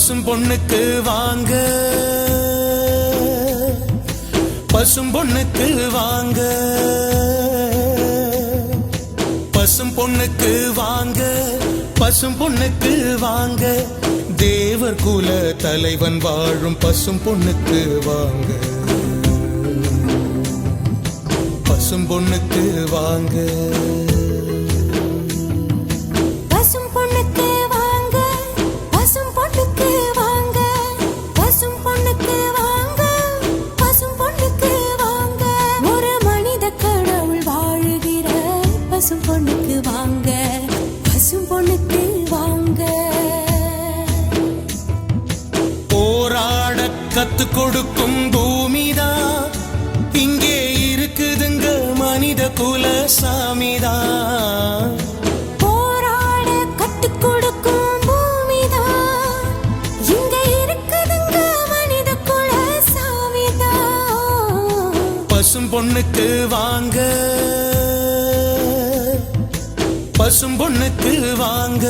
பசும் பொண்ணுக்கு வாங்க. பசும் பொண்ணுக்கு வாங்க. பசும் பொண்ணுக்கு வாங்க. பசும் பொண்ணுக்கு வாங்க. தேவர் குல தலைவன் வாழும் பசும் பொண்ணுக்கு வாங்க. பசும் பொண்ணுக்கு வாங்க. கத்து கொடுக்கும் பூமிதான் இங்கே இருக்குதுங்க மனித குல சாமிதான் போராட கொடுக்கும் பூமிதான் இங்க இருக்குதுங்க மனித குல சாமிதான் பசும் பொண்ணுக்கு வாங்க. பசும் பொண்ணுக்கு வாங்க.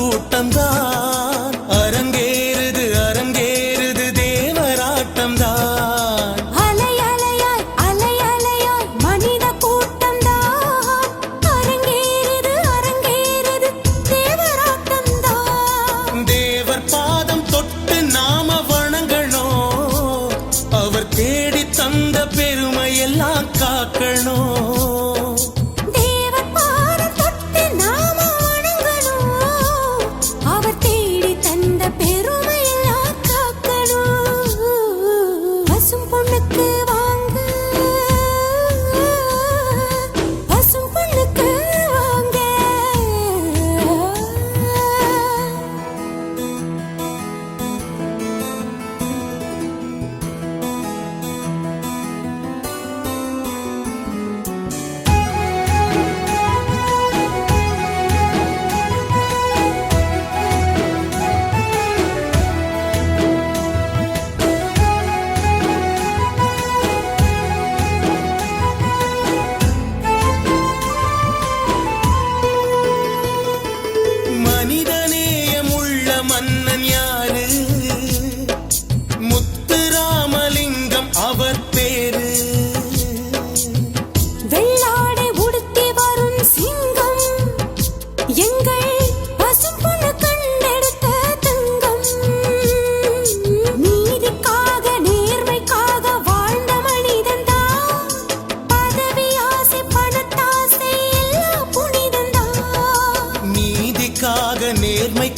கூட்டம்தான்.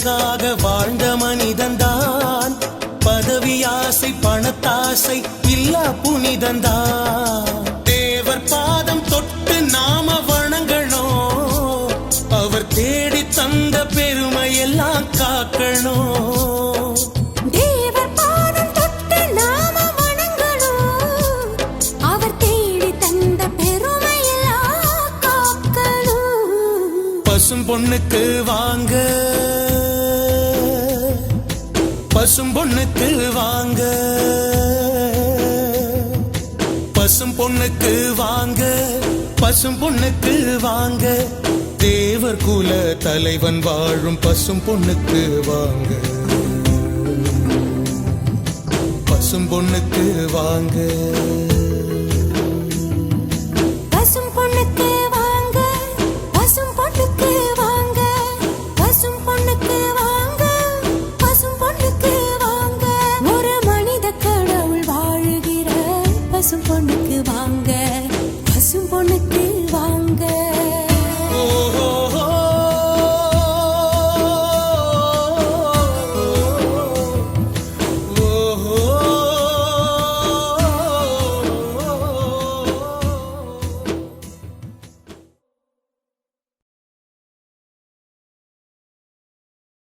நேர்மைக்காக வாழ்ந்த மனிதன்தான். பதவி ஆசை பணத்தாசை இல்லா புனிதன்தான். தேவர் பாதம் தொட்டு நாம வணங்கணும். அவர் தேடி தந்த பெருமை எல்லாம் காக்கணும். தேவர் பாதம் தொட்டு நாம வணங்கணும். அவர் தேடி தந்த காக்கணும். பசும் பொண்ணுக்கு வாங்க. பசும் பொண்ணுக்கு வாங்க. பசும் பொண்ணுக்கு வாங்க. பசும் பொண்ணுக்கு வாங்க. தேவர் குல தலைவன் வாழும் பசும் பொண்ணுக்கு வாங்க. பசும் பொண்ணுக்கு வாங்க.